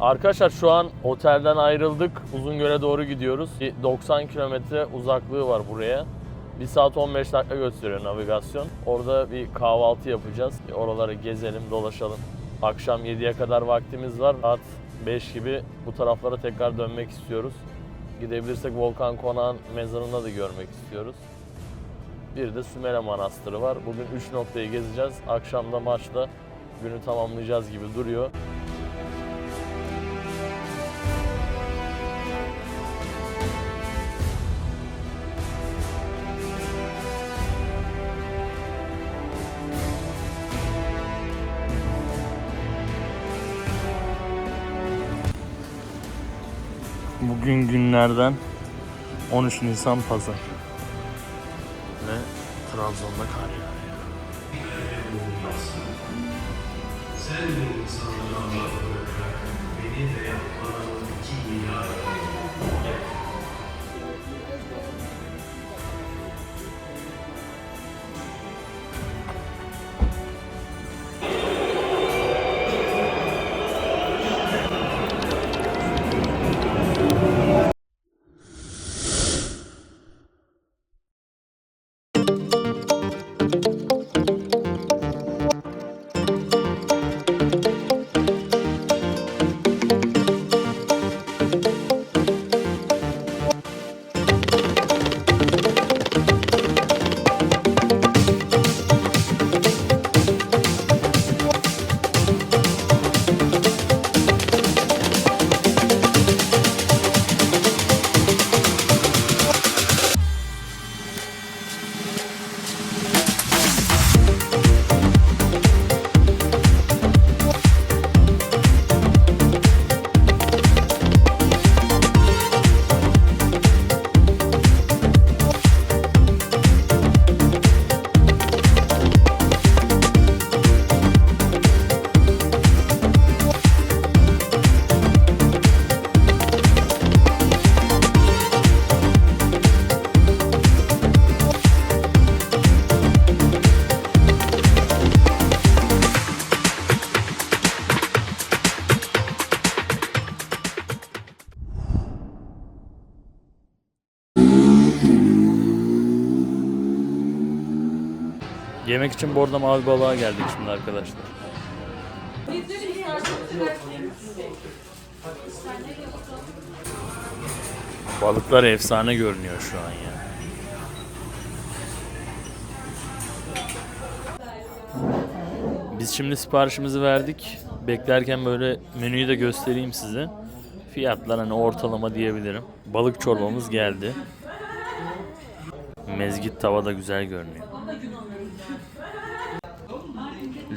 Arkadaşlar şu an otelden ayrıldık. Uzungöl'e doğru gidiyoruz. Bir 90 kilometre uzaklığı var buraya. 1 saat 15 dakika gösteriyor navigasyon. Orada bir kahvaltı yapacağız. Oraları gezelim, dolaşalım. Akşam 7'ye kadar vaktimiz var. Saat 5 gibi bu taraflara tekrar dönmek istiyoruz. Gidebilirsek Volkan Konağı'nın mezarını da görmek istiyoruz. Bir de Sümele Manastırı var. Bugün 3 noktayı gezeceğiz. Akşam da maçla günü tamamlayacağız gibi duruyor. Bugün günlerden 13 Nisan Pazar. Ve Trabzon'da kar yağıyor. Yemek için Borda Mavi Balığa geldik şimdi arkadaşlar. Balıklar efsane görünüyor şu an ya. Biz şimdi siparişimizi verdik. Beklerken böyle menüyü de göstereyim size. Fiyatlar hani ortalama diyebilirim. Balık çorbamız geldi. Mezgit tava da güzel görünüyor.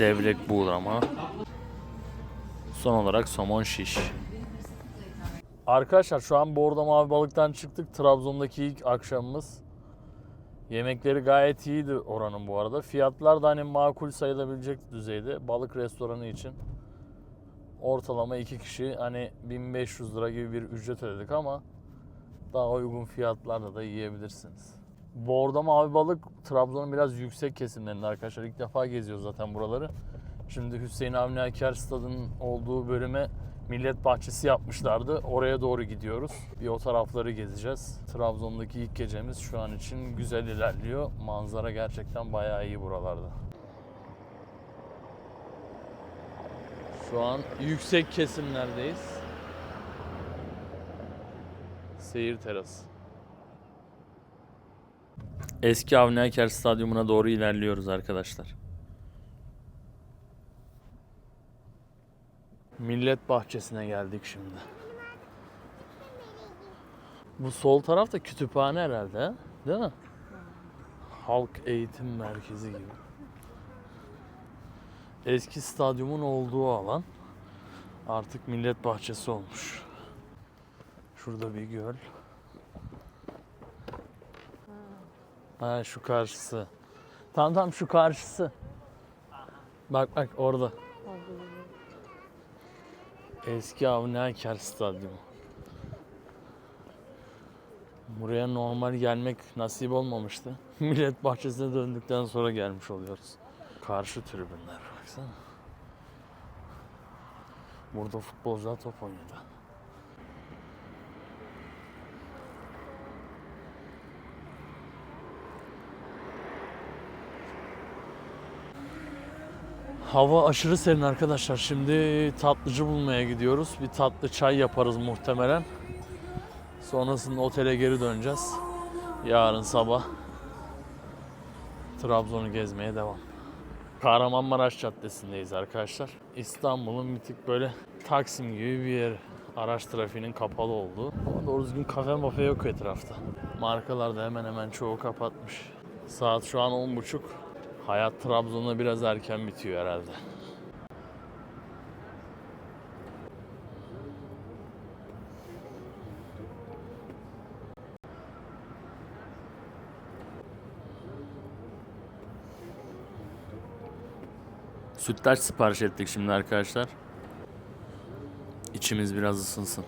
Levrek buğulama. Son olarak somon şiş. Arkadaşlar şu an Bordo Mavi Balık'tan çıktık. Trabzon'daki ilk akşamımız. Yemekleri gayet iyiydi oranın bu arada. Fiyatlar da hani makul sayılabilecek düzeyde. Balık restoranı için. Ortalama iki kişi hani 1500 lira gibi bir ücret ödedik ama daha uygun fiyatlarda da yiyebilirsiniz. Bordo Mavi Balık Trabzon'un biraz yüksek kesimlerinde arkadaşlar. İlk defa geziyoruz zaten buraları. Şimdi Hüseyin Avni Aker Stadı'nın olduğu bölüme millet bahçesi yapmışlardı. Oraya doğru gidiyoruz. Bir o tarafları gezeceğiz. Trabzon'daki ilk gecemiz şu an için güzel ilerliyor. Manzara gerçekten bayağı iyi buralarda. Şu an yüksek kesimlerdeyiz. Seyir terası. Eski Avni Aker Stadyumuna doğru ilerliyoruz arkadaşlar. Millet Bahçesi'ne geldik şimdi. Bu sol tarafta kütüphane herhalde, ha? değil mi? Halk Eğitim Merkezi gibi. Eski stadyumun olduğu alan artık Millet Bahçesi olmuş. Şurada bir göl. Ha şu karşısı. Tamam tamam şu karşısı. Bak bak orada. Eski Avni Aker Stadyumu. Buraya normal gelmek nasip olmamıştı. Millet bahçesine döndükten sonra gelmiş oluyoruz. Karşı tribünler baksana. Burada futbolcular top oynuyordu. Hava aşırı serin arkadaşlar. Şimdi tatlıcı bulmaya gidiyoruz. Bir tatlı çay yaparız muhtemelen. Sonrasında otele geri döneceğiz. Yarın sabah Trabzon'u gezmeye devam. Kahramanmaraş Caddesi'ndeyiz arkadaşlar. İstanbul'un bir tık böyle Taksim gibi bir yer. Araç trafiğinin kapalı olduğu. Ama doğru düzgün kafe mafe yok etrafta. Markalar da hemen hemen çoğu kapatmış. Saat şu an 10.30. Hayat Trabzon'da biraz erken bitiyor herhalde. Sütlaç sipariş ettik şimdi arkadaşlar. İçimiz biraz ısınsın.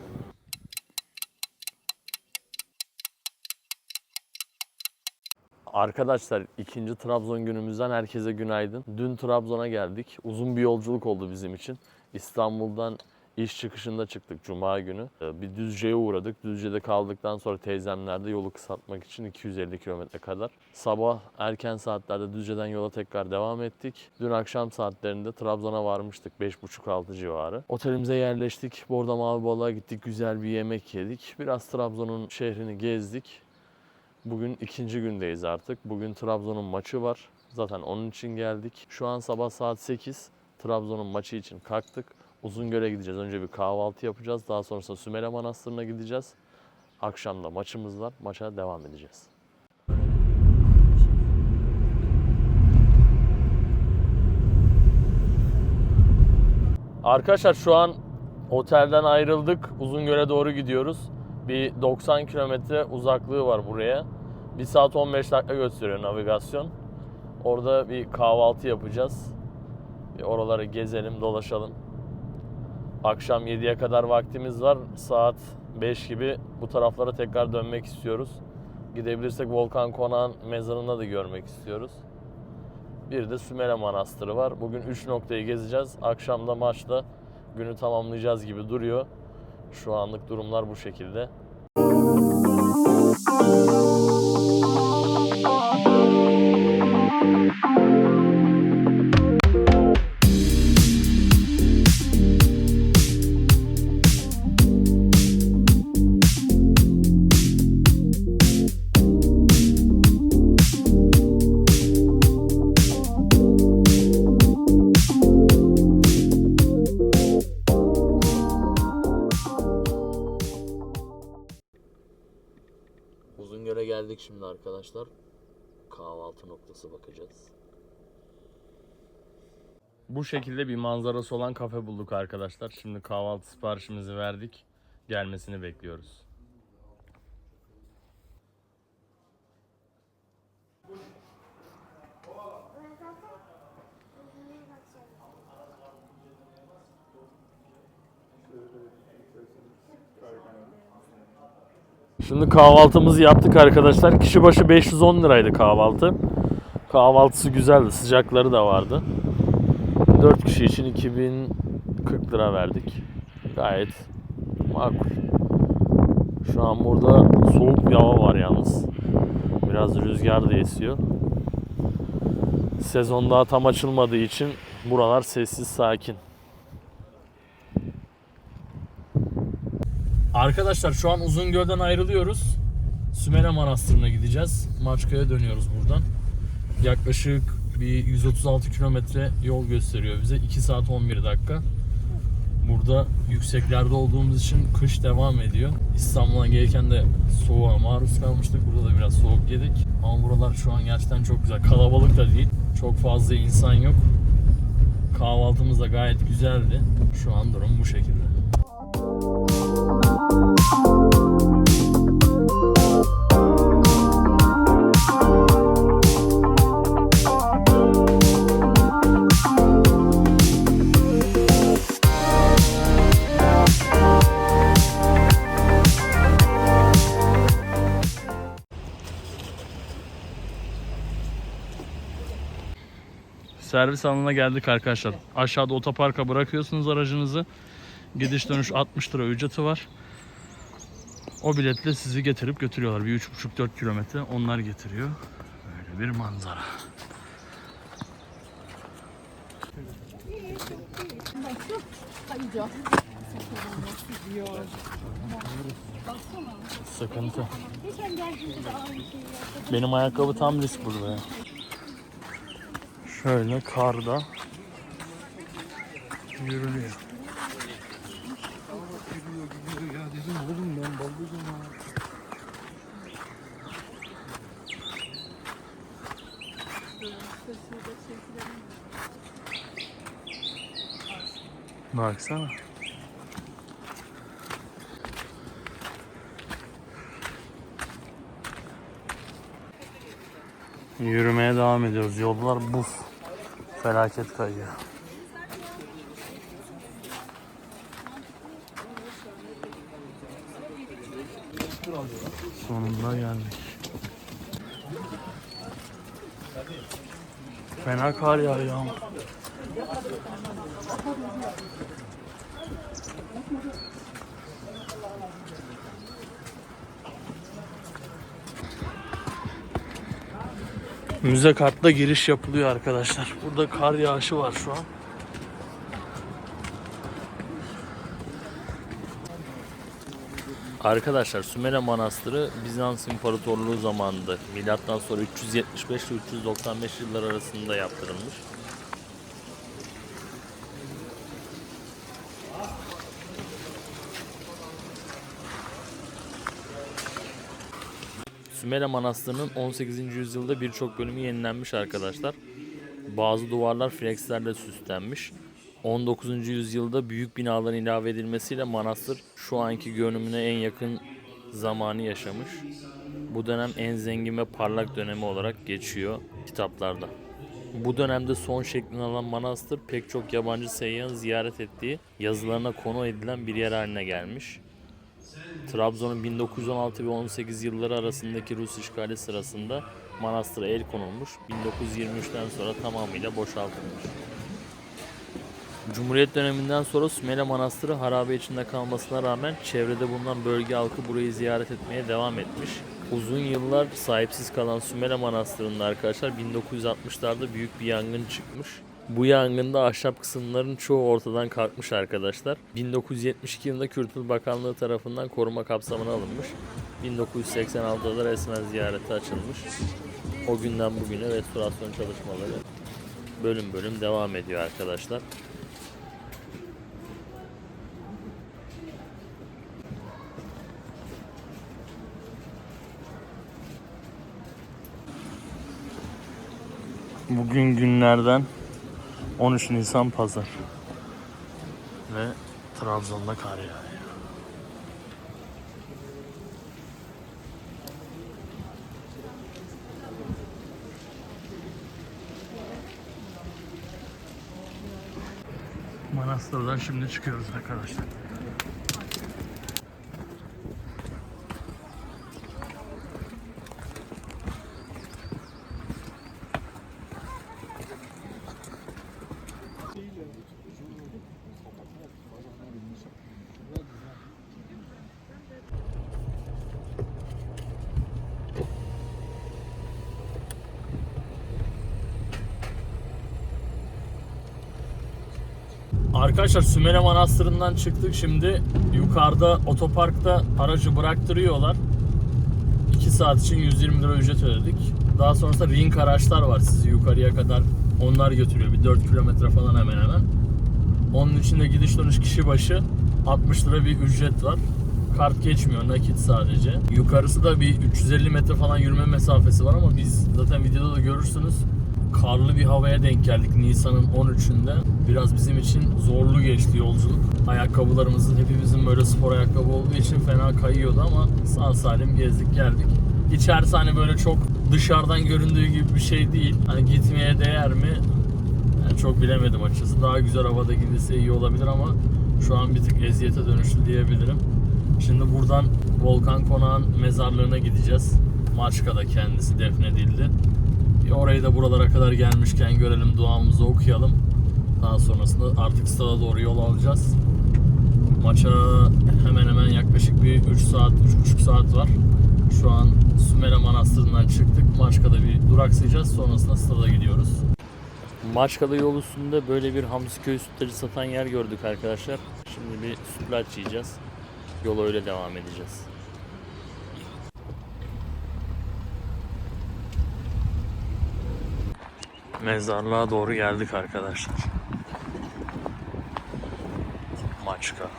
Arkadaşlar ikinci Trabzon günümüzden herkese günaydın. Dün Trabzon'a geldik. Uzun bir yolculuk oldu bizim için. İstanbul'dan iş çıkışında çıktık Cuma günü. Ee, Bir Düzce'ye uğradık. Düzce'de kaldıktan sonra teyzemlerde yolu kısaltmak için 250 kilometre kadar. Sabah erken saatlerde Düzce'den yola tekrar devam ettik. Dün akşam saatlerinde Trabzon'a varmıştık 5.30-6 civarı. Otelimize yerleştik. Borda Mavi Balık'a gittik. Güzel bir yemek yedik. Biraz Trabzon'un şehrini gezdik. Bugün ikinci gündeyiz artık. Bugün Trabzon'un maçı var. Zaten onun için geldik. Şu an sabah saat 8. Trabzon'un maçı için kalktık. Uzungöl'e gideceğiz. Önce bir kahvaltı yapacağız. Daha sonrasında Sümele Manastırı'na gideceğiz. Akşam da maçımız var. Maça devam edeceğiz. Arkadaşlar şu an otelden ayrıldık. Uzungöl'e doğru gidiyoruz. Bir 90 kilometre uzaklığı var buraya. 1 saat 15 dakika gösteriyor navigasyon. Orada bir kahvaltı yapacağız. Bir oraları gezelim, dolaşalım. Akşam 7'ye kadar vaktimiz var. Saat 5 gibi bu taraflara tekrar dönmek istiyoruz. Gidebilirsek Volkan Konak'ın mezarını da görmek istiyoruz. Bir de Sümele Manastırı var. Bugün 3 noktayı gezeceğiz. Akşam da maçla günü tamamlayacağız gibi duruyor. Şu anlık durumlar bu şekilde. Oh. Arkadaşlar. Kahvaltı noktası bakacağız. Bu şekilde bir manzarası olan kafe bulduk arkadaşlar. Şimdi kahvaltı siparişimizi verdik. Gelmesini bekliyoruz. Şimdi kahvaltımızı yaptık arkadaşlar. Kişi başı 510 liraydı kahvaltı. Kahvaltısı güzeldi. Sıcakları da vardı. 4 kişi için 2040 lira verdik. Gayet makul. Şu an burada soğuk bir hava var yalnız. Biraz rüzgar da esiyor. Sezon daha tam açılmadığı için buralar sessiz sakin. Arkadaşlar şu an Uzungöl'den ayrılıyoruz. Sümele Manastırı'na gideceğiz. Maçka'ya dönüyoruz buradan. Yaklaşık bir 136 kilometre yol gösteriyor bize. 2 saat 11 dakika. Burada yükseklerde olduğumuz için kış devam ediyor. İstanbul'a gelirken de soğuğa maruz kalmıştık. Burada da biraz soğuk yedik. Ama buralar şu an gerçekten çok güzel. Kalabalık da değil. Çok fazla insan yok. Kahvaltımız da gayet güzeldi. Şu an durum bu şekilde. Servis alanına geldik arkadaşlar. Aşağıda otoparka bırakıyorsunuz aracınızı. Gidiş dönüş 60 lira ücreti var. O biletle sizi getirip götürüyorlar. Bir 3,5-4 kilometre onlar getiriyor. Böyle bir manzara. Sıkıntı. Benim ayakkabı tam risk burada ya. Şöyle karda yürülüyor. Baksana. Yürümeye devam ediyoruz. Yollar buz. Felaket kayıyor. Sonunda geldik. Fena kar yağıyor ama. Müze kartla giriş yapılıyor arkadaşlar. Burada kar yağışı var şu an. Arkadaşlar Sümele Manastırı Bizans İmparatorluğu zamanında milattan sonra 375 ile 395 yıllar arasında yaptırılmış. Sümele Manastırı'nın 18. yüzyılda birçok bölümü yenilenmiş arkadaşlar. Bazı duvarlar frekslerle süslenmiş. 19. yüzyılda büyük binaların ilave edilmesiyle manastır şu anki görünümüne en yakın zamanı yaşamış. Bu dönem en zengin ve parlak dönemi olarak geçiyor kitaplarda. Bu dönemde son şeklini alan manastır pek çok yabancı seyyahın ziyaret ettiği yazılarına konu edilen bir yer haline gelmiş. Trabzon'un 1916 ve 18 yılları arasındaki Rus işgali sırasında manastıra el konulmuş. 1923'ten sonra tamamıyla boşaltılmış. Cumhuriyet döneminden sonra Sümele Manastırı harabe içinde kalmasına rağmen çevrede bulunan bölge halkı burayı ziyaret etmeye devam etmiş. Uzun yıllar sahipsiz kalan Sümele Manastırı'nda arkadaşlar 1960'larda büyük bir yangın çıkmış. Bu yangında ahşap kısımların çoğu ortadan kalkmış arkadaşlar. 1972 yılında Kültür Bakanlığı tarafından koruma kapsamına alınmış. 1986'da da resmen ziyarete açılmış. O günden bugüne restorasyon çalışmaları bölüm bölüm devam ediyor arkadaşlar. Bugün günlerden 13 Nisan Pazar. Ve Trabzon'da kar yağıyor. Manastır'dan şimdi çıkıyoruz arkadaşlar. Arkadaşlar Sümele Manastırı'ndan çıktık şimdi. Yukarıda otoparkta aracı bıraktırıyorlar. 2 saat için 120 lira ücret ödedik. Daha sonrasında ring araçlar var sizi yukarıya kadar. Onlar götürüyor. Bir 4 kilometre falan hemen hemen. Onun için de gidiş dönüş kişi başı 60 lira bir ücret var. Kart geçmiyor nakit sadece. Yukarısı da bir 350 metre falan yürüme mesafesi var ama biz zaten videoda da görürsünüz karlı bir havaya denk geldik Nisan'ın 13'ünde. Biraz bizim için zorlu geçti yolculuk. Ayakkabılarımızın hepimizin böyle spor ayakkabı olduğu için fena kayıyordu ama sağ salim gezdik geldik. İçerisi hani böyle çok dışarıdan göründüğü gibi bir şey değil. Hani gitmeye değer mi? Yani çok bilemedim açıkçası. Daha güzel havada gidilse iyi olabilir ama şu an bir tık eziyete dönüştü diyebilirim. Şimdi buradan Volkan Konağı'nın mezarlığına gideceğiz. Maçka'da kendisi defnedildi. Bir orayı da buralara kadar gelmişken görelim, duamızı okuyalım. Daha sonrasında artık stada doğru yol alacağız. Maça hemen hemen yaklaşık bir 3 saat, 3,5 saat var. Şu an Sümele Manastırı'ndan çıktık. Maçka'da bir duraksayacağız. Sonrasında stada gidiyoruz. Maçka'da yol üstünde böyle bir Hamsiköy sütleri satan yer gördük arkadaşlar. Şimdi bir sütlaç yiyeceğiz. Yola öyle devam edeceğiz. Mezarlığa doğru geldik arkadaşlar. Maçka.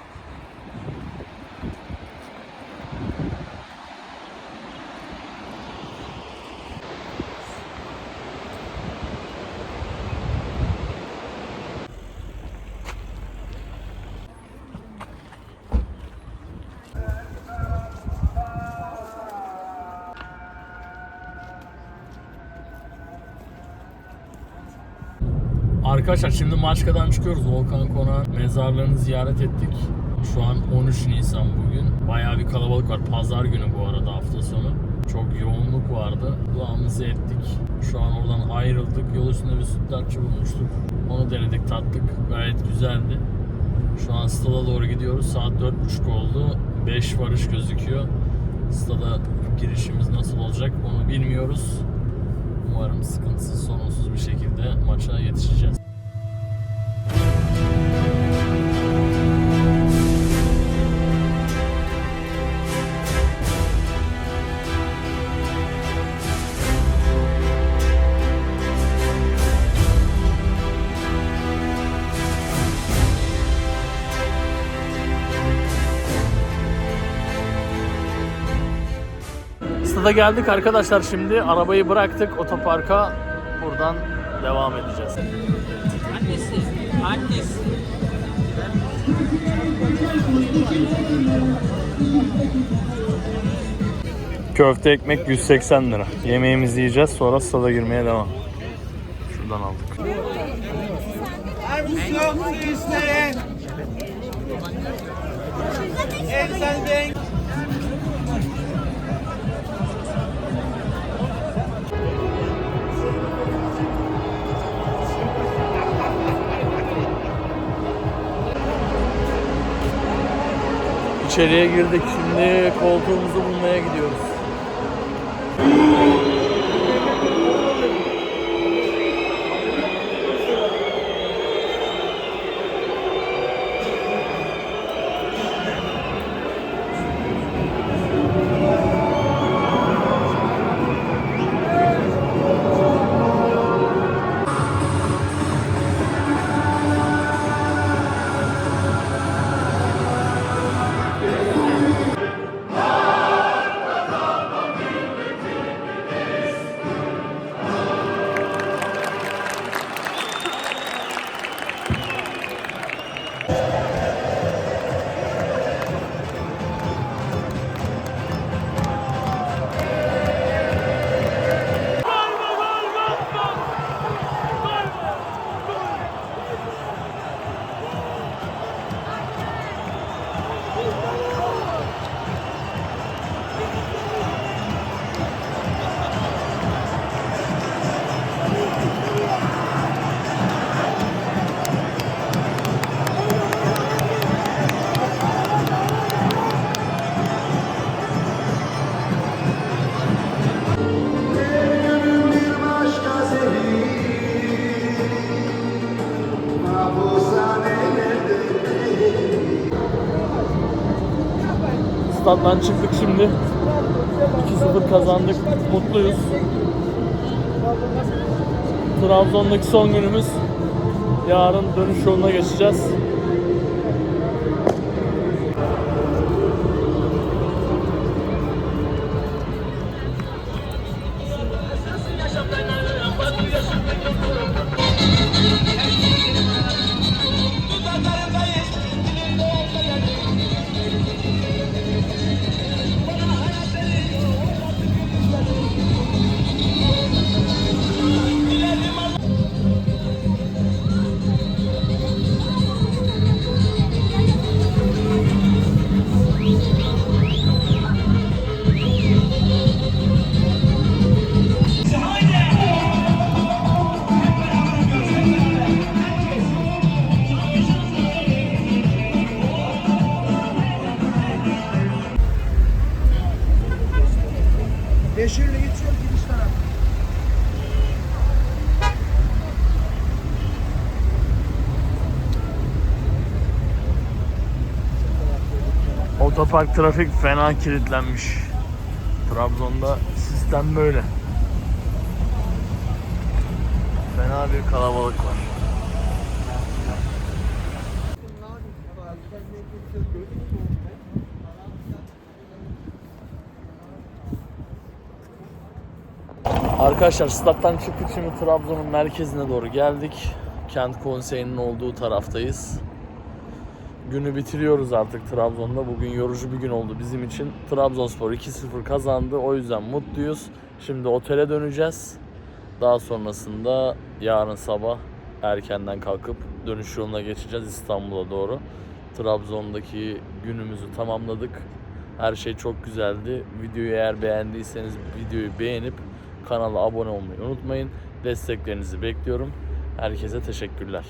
Arkadaşlar şimdi Maçka'dan çıkıyoruz. Volkan Konak mezarlarını ziyaret ettik. Şu an 13 Nisan bugün. Bayağı bir kalabalık var. Pazar günü bu arada hafta sonu. Çok yoğunluk vardı. Duamızı ettik. Şu an oradan ayrıldık. Yol üstünde bir sütlaççı bulmuştuk. Onu denedik, tattık. Gayet güzeldi. Şu an stada doğru gidiyoruz. Saat 4.30 oldu. 5 varış gözüküyor. Stada girişimiz nasıl olacak onu bilmiyoruz. Umarım sıkıntısız, sorunsuz bir şekilde maça yetişeceğiz. Stada geldik arkadaşlar şimdi. Arabayı bıraktık otoparka. Buradan devam edeceğiz. Annesi, annesi. Köfte ekmek 180 lira. Yemeğimizi yiyeceğiz sonra stada girmeye devam. Şuradan aldık. İçeriye girdik. Şimdi koltuğumuzu bulmaya gidiyoruz. Staddan çıktık şimdi. 2-0 kazandık. Mutluyuz. Trabzon'daki son günümüz. Yarın dönüş yoluna geçeceğiz. Otopark trafik fena kilitlenmiş. Trabzon'da sistem böyle. Fena bir kalabalık var. Arkadaşlar stat'tan çıktık şimdi Trabzon'un merkezine doğru geldik. Kent konseyinin olduğu taraftayız. Günü bitiriyoruz artık Trabzon'da. Bugün yorucu bir gün oldu bizim için. Trabzonspor 2-0 kazandı. O yüzden mutluyuz. Şimdi otele döneceğiz. Daha sonrasında yarın sabah erkenden kalkıp dönüş yoluna geçeceğiz İstanbul'a doğru. Trabzon'daki günümüzü tamamladık. Her şey çok güzeldi. Videoyu eğer beğendiyseniz videoyu beğenip kanala abone olmayı unutmayın. Desteklerinizi bekliyorum. Herkese teşekkürler.